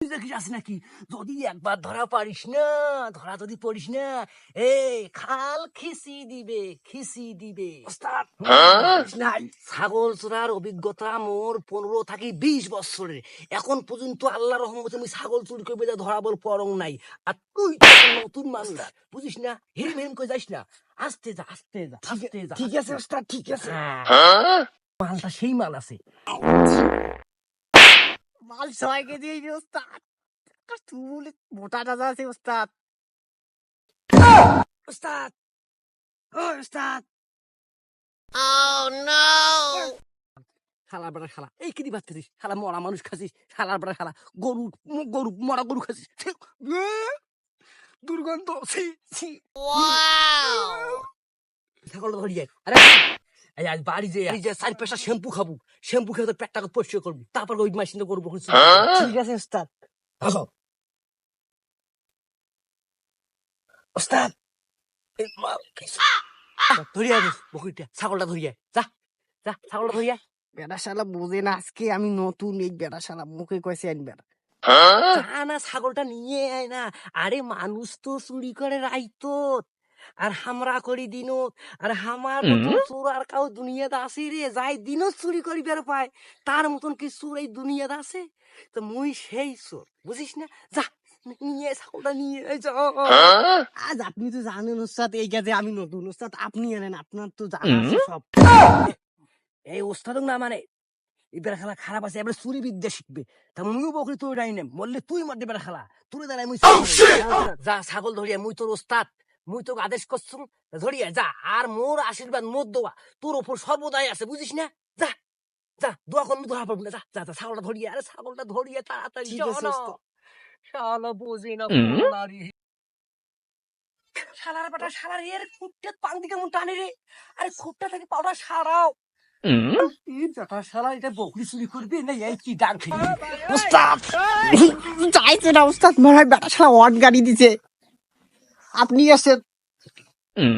তুই দেখিস আসি নাকি? যদি একবার ধরা পারিস না ধরা যদি পড়িস না এই খাল খিসি দিবে খিসি দিবে। নাই। ছাগল চোরার অভিজ্ঞতা মোর পনেরো থাকি বিশ বছরের। এখন পর্যন্ত আল্লাহ রহমতে আমি ছাগল চুরি করবে যা ধরা বল পরং নাই। আর তুই নতুন মাস্টার বুঝিস না? হিরিম হিরিম করে যাইস না? আস্তে যা আস্তে যা আস্তে যা ঠিক আছে ওস্তাদ ঠিক আছে। হ্যাঁ। মালটা সেই মাল আছে। মাল এই যে ওস্তাদ চুল মোটা টাজা আছে ওস্তাদ। ওস্তাদ! ও ওস্তাদ! শালা বেড়া শালা। এই কি দিবাস খাচ্ছিস শালা মরা মানুষ খাচ্ছিস শালা বেড়া শালা। গরু গরু মরা গরু এ, দুর্গন্ধ ছি ছি ছাগল ধরি যায় আরে এই আজ বাড়ি যে এই যে চারি পেশা শ্যাম্পু খাব। শ্যাম্পু খেয়ে পেটটাকে পরিষ্কার করব। তারপর ওই মেশিনে করব ঠিক আছে ওস্তাদ। আসো। ওস্তাদ ধরিয়া ছাগলটা ধরিয়া যা যা ছাগলটা ধরিয়া বেড়া শালা বোঝে না আজকে আমি নতুন এই বেড়া শালা মুখে কয়েছে আনবে যা না ছাগলটা নিয়ে আয় না। আরে মানুষ তো চুরি করে রাইতো আর হামরা করি দিনত। আর হামার চোর আর কাউ দুনিয়াতে আসি রে যাই দিনত চুরি করি বের পায় তার মতন কি চোর এই দুনিয়াতে আছে তো মুই সেই চোর বুঝিস না? যা নিয়ে নিয়ে আজ আপনি তো জানেন ওস্তাদ এই কাজে আমি নতুন ওস্তাদ আপনি আনেন আপনার তো জানা সব। এই ওস্তাদক না মানে এবার খেলা খারাপ আছে এবার চুরি বিদ্যা শিখবে। তা মুইও বকরি তুই নাই নেম বললে তুই মারতে পারে খেলা তুই দাঁড়াই মুই যা ছাগল ধরিয়া মুই তোর ওস্তাদ। মুই তোকে আদেশ করছুম ধরিয়া যা আর মোর আশীর্বাদ মোর দোয়া তোর ওপর সর্বদাই আছে বুঝিস না? যা যা দোয়া করলে ধরা পারব না যা যা যা ছাগলটা ধরিয়া আরে ছাগলটা ধরিয়া তাড়াতাড়ি। শালা বোঝে না শালার বেটা শালার এর খুঁটতে পাং দিকে মন টানে রে? আরে খুঁটটা থেকে পাউডার সারাও। এই বেটা শালা এটা বকরি চুরি করবে না এই কি ডাক চাইছে না মনে হয় শালা গাড়ি দিছে। আপনি আছেন।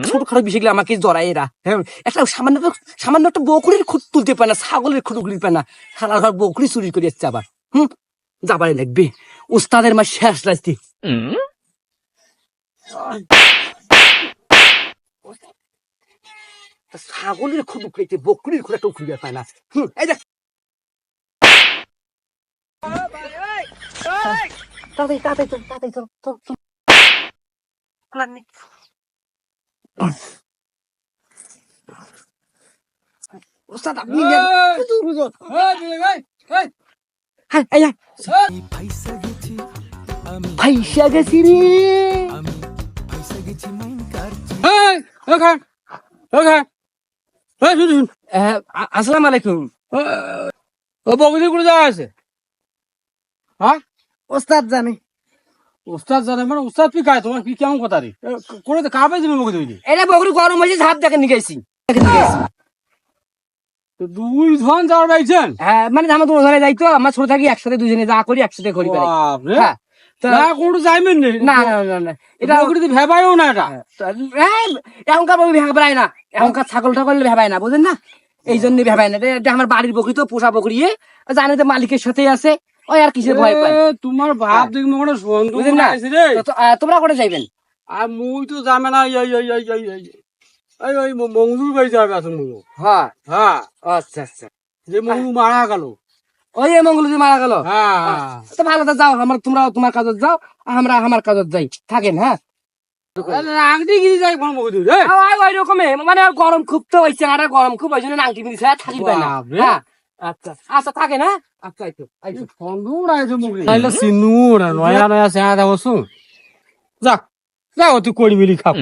ছোট খাটো বিষয়গুলো আমাকে জড়ায় এরা। হ্যাঁ, একটা সামান্য সামান্য একটা বকরির খুঁট তুলতে পারে না ছাগলের খুঁট উগলি পায় না। শালার ঘর বকরি চুরি করে যাচ্ছে আবার। হুম যাবারে লাগবে। উস্তাদের মা শেষ রাস্তি ছাগলের খুঁট উখড়িতে বকরির খুঁট একটা উখড়ি পায় না। হুম এই দেখ। তাড়াতাড়ি তাড়াতাড়ি চল তাড়াতাড়ি চল চল চল। ওস্তাদ আপনি। হ্যাঁ। ফাইসা গেছি রে আসসালামু আলাইকুম ও করে যাওয়া আছে হ্যাঁ ওস্তাদ জানে উস্তাদ জানে মানে উস্তাদ তোমার কি কেমন কথা রে? করে তো কাবে বকরি তৈরি এটা বকরি গরম হয়েছে ঝাপ দেখে নিয়ে গেছি। দুই ধন যাওয়ার পাইছেন? হ্যাঁ মানে আমার দুটো ধরে যাইতো আমার ছোট থাকি একসাথে দুজনে যা করি একসাথে করি হ্যাঁ না কোনো যাইবেন না না না না এটা এটা ভেবাইও না এটা। এই, এখনকার বকরি ভেবাই না। এখনকার ছাগল টাগল ভেবাই না বুঝেন না? এই জন্য ভেবাই না। এটা- আমার বাড়ির বকরি তো পোষা বকরি। জানি তো মালিকের সাথে আছে। ওই আর কিসের ভয় তোমার ভাব দেখি কোনো সন্দেহ না? আছে রে। তো- তো, আহ, তোমরা করে যাইবেন? আর মুই তো যাবে না এই এই এই এই এই এই ওই বাড়ি যাবে আসুন মুই। হ্যাঁ। হ্যাঁ। আচ্ছা আচ্ছা। যে মঙ্গলু মারা গেল। ওই মঙ্গল মারা গেল? হ্যাঁ হ্যাঁ। তো ভালো তো যাও আমার তোমরা তোমার কাজত যাও আমরা আমার কাজত যাই। থাকেন হ্যাঁ? আংটি গিয়ে যাই কোন বকরি রে? ওই ওই রকমে মানে গরম খুব তো হয়েছে আর গরম খুব জন্য নাংটি মিলিছে আর থাকি না। হ্যাঁ। আচ্ছা আচ্ছা থাকে না? আচ্ছা আইতো আইতো। সন্দেহ আইতো মুখে তাইলে সিনু নয়া নয়া চেহারা দেবো যাক যাও তুই করি মিলি খাব